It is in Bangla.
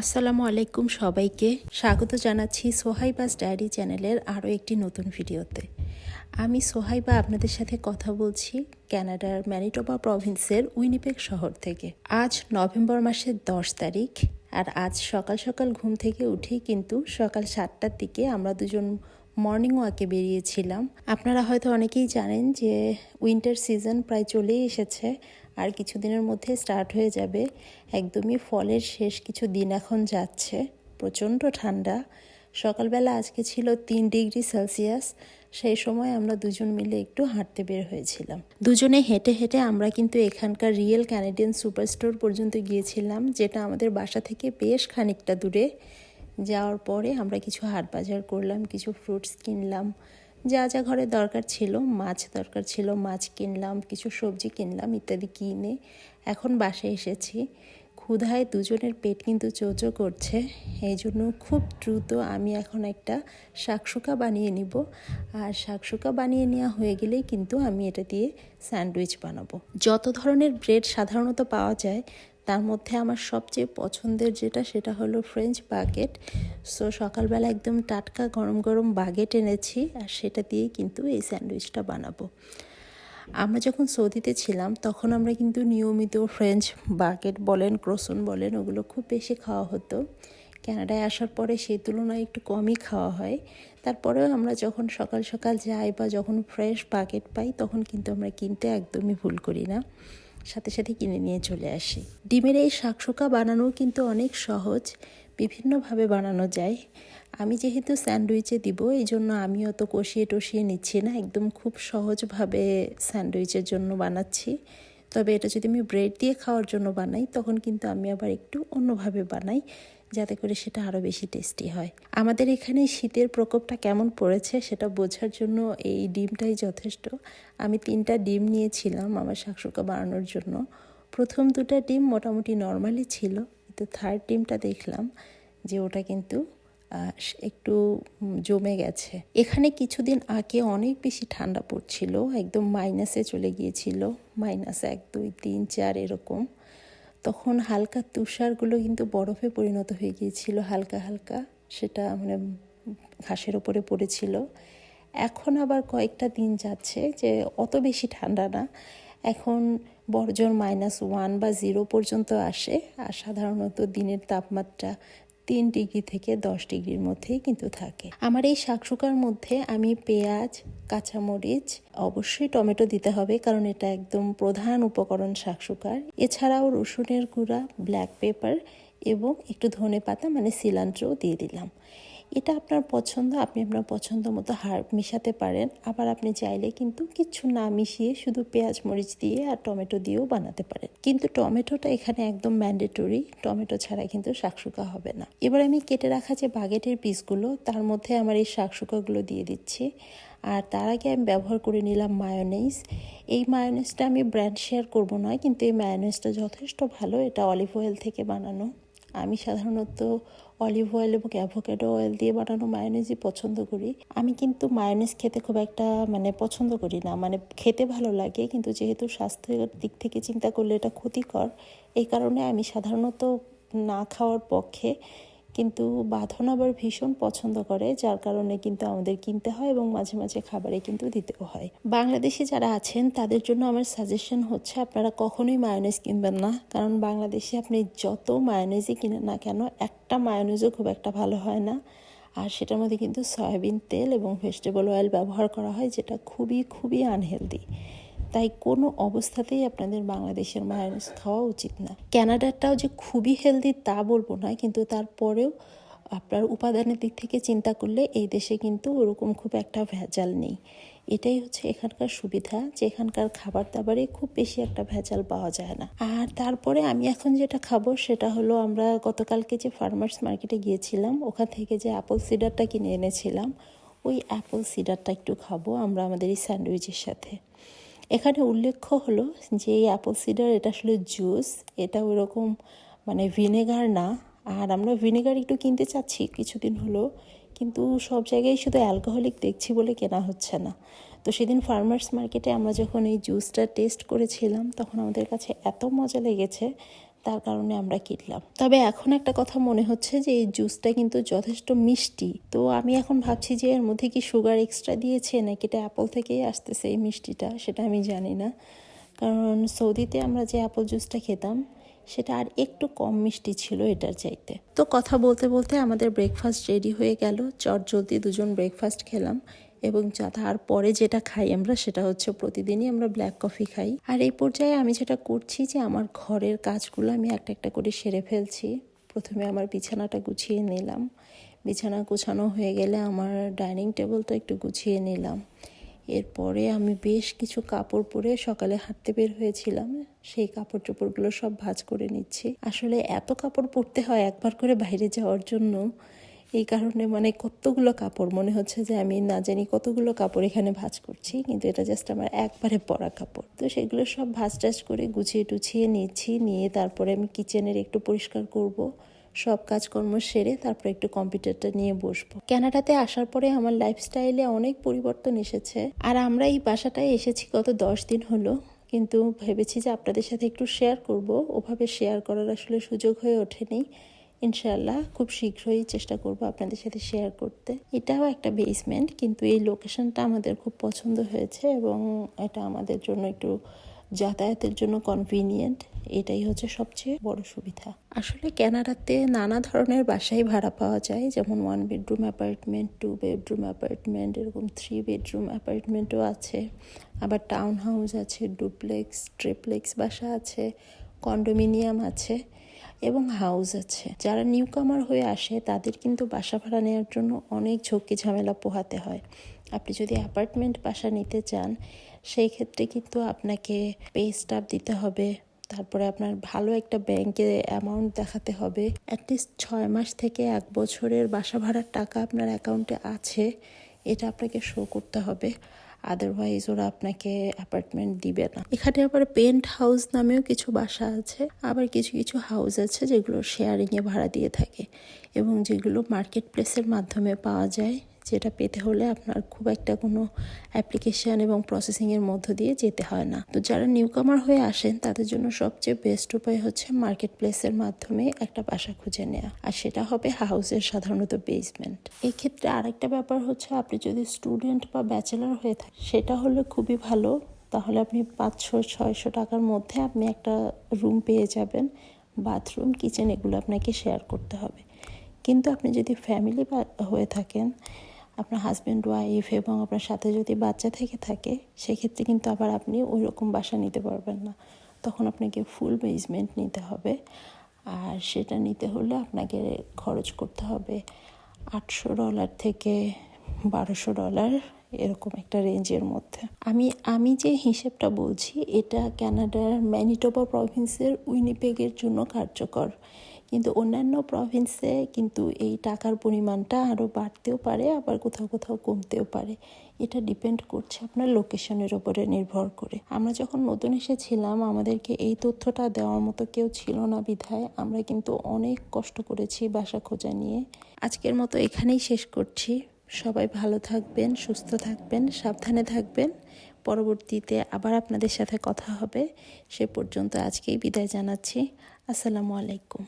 আসসালামু আলাইকুম সবাইকে। স্বাগত জানাচ্ছি সোহাইবাস ডায়েরি চ্যানেলের আরও একটি নতুন ভিডিওতে। আমি সোহাইবা আপনাদের সাথে কথা বলছি ক্যানাডার ম্যানিটোবা প্রভিন্সের উইনিপেক শহর থেকে। আজ নভেম্বর মাসের দশ তারিখ, আর আজ সকাল সকাল ঘুম থেকে উঠেই কিন্তু সকাল সাতটার দিকে আমরা দুজন মর্নিং ওয়াকে বেরিয়েছিলাম। আপনারা হয়তো অনেকেই জানেন যে উইন্টার সিজন প্রায় চলেই এসেছে আর কিছুদিনের মধ্যে স্টার্ট হয়ে যাবে। একদমই ফলের শেষ কিছু দিন এখন যাচ্ছে। প্রচণ্ড ঠান্ডা। সকালবেলা আজকে ছিল তিন ডিগ্রি সেলসিয়াস। সেই সময় আমরা দুজন মিলে একটু হাঁটতে বের হয়েছিলাম। দুজনে হেঁটে হেঁটে আমরা কিন্তু এখানকার রিয়েল ক্যানাডিয়ান সুপারস্টোর পর্যন্ত গিয়েছিলাম, যেটা আমাদের বাসা থেকে বেশ খানিকটা দূরে। যাওয়ার পরে আমরা কিছু হাট বাজার করলাম, কিছু ফ্রুটস কিনলাম। যা যা ঘরে দরকার ছিল, মাছ দরকার ছিল, মাছ কিনলাম, কিছু সবজি কিনলাম ইত্যাদি কিনে এখন বাসায় এসেছি। ক্ষুধায় দুজনের পেট কিন্তু চোচো করছে, এই জন্য খুব দ্রুত আমি এখন একটা শাকশুকা বানিয়ে নিব। আর শাকসুকা বানিয়ে নেওয়া হয়ে গেলেই কিন্তু আমি এটা দিয়ে স্যান্ডউইচ বানাবো। যত ধরনের ব্রেড সাধারণত পাওয়া যায় তার মধ্যে আমার সবচেয়ে পছন্দের যেটা সেটা হলো ফ্রেঞ্চ বাগেট সো সকালবেলা একদম টাটকা গরম গরম বাগেট এনেছি আর সেটা দিয়েই কিন্তু এই স্যান্ডউইচটা বানাবো। আমরা যখন সৌদিতে ছিলাম, তখন আমরা কিন্তু নিয়মিত ফ্রেঞ্চ বাগেট বলেন ক্রোসন বলেন, ওগুলো খুব বেশি খাওয়া হতো। ক্যানাডায় আসার পরে সেই তুলনায় একটু কমই খাওয়া হয়। তারপরেও আমরা যখন সকাল সকাল যাই বা যখন ফ্রেশ বাকেট পাই, তখন কিন্তু আমরা কিনতে একদমই ভুল করি না। সাথে সাথে কিনে নিয়ে চলে আসি। ডিমের এই শাকশোকা বানানো কিন্তু অনেক সহজ, বিভিন্নভাবে বানানো যায়। আমি যেহেতু স্যান্ডউইচে দিব এই জন্য আমি অত কষিয়ে টষিয়ে নিচ্ছি না। একদম খুব সহজভাবে স্যান্ডউইচের জন্য বানাচ্ছি। তবে এটা যদি আমি ব্রেড দিয়ে খাওয়ার জন্য বানাই, তখন কিন্তু আমি আবার একটু অন্যভাবে বানাই, যাতে করে সেটা আরও বেশি টেস্টি হয়। আমাদের এখানে শীতের প্রকোপটা কেমন পড়েছে সেটা বোঝার জন্য এই ডিমটাই যথেষ্ট। আমি তিনটা ডিম নিয়েছিলাম আমার শাকসুকা বানানোর জন্য। প্রথম দুটা ডিম মোটামুটি নর্মালি ছিল, কিন্তু থার্ড ডিমটা দেখলাম যে ওটা কিন্তু একটু জমে গেছে। এখানে কিছুদিন আগে অনেক বেশি ঠান্ডা পড়ছিল, একদম মাইনাসে চলে গিয়েছিল মাইনাস এক, দুই, তিন, চার এরকম। তখন হালকা তুষারগুলো কিন্তু বরফে পরিণত হয়ে গিয়েছিল, হালকা হালকা। সেটা মানে ঘাসের ওপরে পড়েছিল। এখন আবার কয়েকটা দিন যাচ্ছে যে অত বেশি ঠান্ডা না। এখন বর্জন মাইনাস ওয়ান বা জিরো পর্যন্ত আসে, আর সাধারণত দিনের তাপমাত্রা তিন ডিগ্রি থেকে দশ ডিগ্রির মধ্যেই কিন্তু থাকে। আমার এই শাকশুকার মধ্যে আমি পেঁয়াজ, কাঁচামরিচ, অবশ্যই টমেটো দিতে হবে কারণ এটা একদম প্রধান উপকরণ শাকশুকার এছাড়াও রসুনের গুঁড়া, ব্ল্যাক পেপার এবং একটু ধনে পাতা মানে সিলান্ট্রও দিয়ে দিলাম। এটা আপনার পছন্দ, আপনি আপনার পছন্দ মতো হার্ব মেশাতে পারেন। আবার আপনি চাইলে কিন্তু কিছু না মিশিয়ে শুধু পেঁয়াজ, মরিচ দিয়ে আর টমেটো দিয়েও বানাতে পারেন। কিন্তু টমেটোটা এখানে একদম ম্যান্ডেটরি, টমেটো ছাড়া কিন্তু শাকসুকা হবে না। এবার আমি কেটে রাখা যে বাগেটের পিসগুলো, তার মধ্যে আমার এই শাকসুকাগুলো দিয়ে দিচ্ছি। আর তার আগে আমি ব্যবহার করে নিলাম মায়োনেজ এই মায়োনেজটা আমি ব্র্যান্ড শেয়ার করব না কিন্তু এই মায়োনেজটা যথেষ্ট ভালো, এটা অলিভ অয়েল থেকে বানানো। আমি সাধারণত অলিভ অয়েল এবং অ্যাভোকেডো অয়েল দিয়ে বানানো মায়োনেজই পছন্দ করি। আমি কিন্তু মায়োনিজ খেতে খুব একটা মানে পছন্দ করি না। মানে খেতে ভালো লাগে, কিন্তু যেহেতু স্বাস্থ্যের দিক থেকে চিন্তা করলে এটা ক্ষতিকর, এই কারণে আমি সাধারণত না খাওয়ার পক্ষে কিন্তু বাঁধন আবার ভীষণ পছন্দ করে, যার কারণে কিন্তু আমাদের কিনতে হয় এবং মাঝে মাঝে খাবারে কিন্তু দিতেও হয়। বাংলাদেশে যারা আছেন, তাদের জন্য আমার সাজেশন হচ্ছে আপনারা কখনোই মায়োনেজ কিনবেন না। কারণ বাংলাদেশে আপনি যত মায়োনেজই কিনেন না কেন, একটা মায়োনেজও খুব একটা ভালো হয় না। আর সেটার মধ্যে কিন্তু সয়াবিন তেল এবং ভেজিটেবল অয়েল ব্যবহার করা হয়, যেটা খুবই খুবই আনহেলদি তাই কোনো অবস্থাতেই আপনাদের বাংলাদেশের মায়োনিজ খাওয়া উচিত না। ক্যানাডারটাও যে খুবই হেলদি তা বলব না, কিন্তু তারপরেও আপনার উপাদানের দিক থেকে চিন্তা করলে এই দেশে কিন্তু ওরকম খুব একটা ভেজাল নেই। এটাই হচ্ছে এখানকার সুবিধা, যে এখানকার খাবার দাবারে খুব বেশি একটা ভেজাল পাওয়া যায় না। আর তারপরে আমি এখন যেটা খাব সেটা হলো আমরা গতকালকে যে ফার্মার্স মার্কেটে গিয়েছিলাম, ওখান থেকে যে অ্যাপল সিডারটা কিনে এনেছিলাম, ওই অ্যাপল সিডারটা একটু খাব আমরা আমাদের এই স্যান্ডউইচের সাথে। এখানে উল্লেখ্য হলো যে এই অ্যাপল সিডার এটা আসলে জুস এটা ওরকম মানে ভিনেগার না। আর আমরা ভিনেগার একটু কিনতে চাচ্ছি কিছুদিন হলো, কিন্তু সব জায়গায় শুধু অ্যালকোহলিক দেখছি বলে কেনা হচ্ছে না। তো সেদিন ফার্মার্স মার্কেটে আমরা যখন এই জুসটা টেস্ট করেছিলাম, তখন আমাদের কাছে এত মজা লেগেছে তার কারণে আমরা কিনলাম তবে এখন একটা কথা মনে হচ্ছে যে, এই জুসটা কিন্তু যথেষ্ট মিষ্টি। তো আমি এখন ভাবছি যে, এর মধ্যে কি সুগার এক্সট্রা দিয়েছে নাকি এটা অ্যাপল থেকেই আসতেছে এই মিষ্টিটা, সেটা আমি জানি না। কারণ সৌদিতে আমরা যে অ্যাপল জুসটা খেতাম, সেটা আর একটু কম মিষ্টি ছিল এটার চাইতে। তো কথা বলতে বলতে আমাদের ব্রেকফাস্ট রেডি হয়ে গেল। চট জলদি দুজন ব্রেকফাস্ট খেলাম। এবং তারপরে যেটা খাই আমরা সেটা হচ্ছে প্রতিদিনই আমরা ব্ল্যাক কফি খাই। আর এই পর্যায়ে আমি যেটা করছি যে আমার ঘরের কাজগুলো আমি একটা একটা করে সেরে ফেলছি। প্রথমে আমার বিছানাটা গুছিয়ে নিলাম। বিছানা গুছানো হয়ে গেলে আমার ডাইনিং টেবিলটা একটু গুছিয়ে নিলাম। এরপরে আমি বেশ কিছু কাপড় পরে সকালে হাঁটতে বের হয়েছিলাম। সেই কাপড় চোপড়গুলো সব ভাজ করে নিচ্ছি। আসলে এত কাপড় পরতে হয় একবার করে বাইরে যাওয়ার জন্য। এই কারণে মানে কতগুলো কাপড়, মনে হচ্ছে যে আমি না জানি কতগুলো কাপড় এখানে ভাঁজ করছি, কিন্তু এটা জাস্ট আমার একবারে পরা কাপড়। তো সেগুলো সব ভাঁজ টাজ করে গুছিয়ে টুছিয়ে নিচ্ছি, নিয়ে তারপরে আমি কিচেনের একটু পরিষ্কার করব, সব কাজকর্ম সেরে তারপর একটু কম্পিউটারটা নিয়ে বসবো। ক্যানাডাতে আসার পরে আমার লাইফস্টাইলে অনেক পরিবর্তন এসেছে। আর আমরা এই বাসাটায় এসেছি গত দশ দিন হলো, কিন্তু ভেবেছি যে আপনাদের সাথে একটু শেয়ার করব, ওভাবে শেয়ার করার আসলে সুযোগ হয়ে ওঠেনি। ইনশাল্লাহ খুব শীঘ্রই চেষ্টা করব আপনাদের সাথে শেয়ার করতে। এটাও একটা বেসমেন্ট কিন্তু এই লোকেশনটা আমাদের খুব পছন্দ হয়েছে এবং এটা আমাদের জন্য একটু যাতায়াতের জন্য কনভিনিয়েন্ট এটাই হচ্ছে সবচেয়ে বড় সুবিধা। আসলে ক্যানাডাতে নানা ধরনের বাসাই ভাড়া পাওয়া যায়, যেমন one bedroom apartment two bedroom apartment এরকম থ্রি বেডরুম অ্যাপার্টমেন্টও আছে। আবার টাউন হাউস আছে ডুপ্লেক্স ট্রিপ্লেক্স বাসা আছে কন্ডোমিনিয়াম আছে। এবং হাউস আছে। যারা নিউ কামার হয়ে আসে, তাদের কিন্তু বাসা ভাড়া নেওয়ার জন্য অনেক ঝক্কি ঝামেলা পোহাতে হয়। আপনি যদি অ্যাপার্টমেন্ট বাসা নিতে চান, সেই ক্ষেত্রে কিন্তু আপনাকে পে স্টাফ দিতে হবে। তারপরে আপনার ভালো একটা ব্যাংকে অ্যামাউন্ট দেখাতে হবে। অ্যাটলিস্ট ছয় মাস থেকে এক বছরের বাসা ভাড়ার টাকা আপনার অ্যাকাউন্টে আছে। এটা আপনাকে শো করতে হবে। আদারওয়াইজ ওরা আপনাকে অ্যাপার্টমেন্ট দিবে না। এখানে আবার পেন্ট হাউস নামেও কিছু বাসা আছে, আবার কিছু কিছু হাউস আছে যেগুলো শেয়ারিংয়ে ভাড়া দিয়ে থাকে এবং যেগুলো মার্কেট প্লেসের মাধ্যমে পাওয়া যায়। যেটা পেতে হলে আপনার খুব একটা কোনো অ্যাপ্লিকেশন এবং প্রসেসিংয়ের মধ্য দিয়ে যেতে হয় না। তো যারা নিউকামার হয়ে আসেন, তাদের জন্য সবচেয়ে বেস্ট উপায় হচ্ছে মার্কেট প্লেসের মাধ্যমে একটা বাসা খুঁজে নেওয়া আর সেটা হবে হাউসের সাধারণত বেসমেন্ট এক্ষেত্রে আরেকটা ব্যাপার হচ্ছে, আপনি যদি স্টুডেন্ট বা ব্যাচেলার হয়ে থাকেন, সেটা হলে খুবই ভালো। তাহলে আপনি পাঁচশো, ছয়শো টাকার মধ্যে আপনি একটা রুম পেয়ে যাবেন। বাথরুম কিচেন এগুলো আপনাকে শেয়ার করতে হবে। কিন্তু আপনি যদি ফ্যামিলি হয়ে থাকেন আপনার হাজব্যান্ড ওয়াইফ এবং আপনার সাথে যদি বাচ্চা থেকে থাকে, সেক্ষেত্রে কিন্তু আবার আপনি ওই রকম বাসা নিতে পারবেন না। তখন আপনাকে ফুল বেসমেন্ট নিতে হবে। আর সেটা নিতে হলে আপনাকে খরচ করতে হবে আটশো ডলার থেকে বারোশো ডলার এরকম একটা রেঞ্জের মধ্যে। আমি আমি যে হিসেবটা বলছি, এটা ক্যানাডার ম্যানিটোবা প্রভিন্সের উইনিপেগের জন্য কার্যকর। কিন্তু অন্যান্য প্রভিন্সে কিন্তু এই টাকার পরিমাণটা আরও বাড়তেও পারে, আবার কোথাও কোথাও কমতেও পারে। এটা ডিপেন্ড করছে আপনার লোকেশনের ওপরে নির্ভর করে। আমরা যখন নতুন এসেছিলাম, আমাদেরকে এই তথ্যটা দেওয়ার মতো কেউ ছিল না বিধায়। আমরা কিন্তু অনেক কষ্ট করেছি বাসা খোঁজা নিয়ে। আজকের মতো এখানেই শেষ করছি। সবাই ভালো থাকবেন, সুস্থ থাকবেন, সাবধানে থাকবেন। পরবর্তীতে আবার আপনাদের সাথে কথা হবে। সে পর্যন্ত আজকেই বিদায় জানাচ্ছি। আসসালামু আলাইকুম।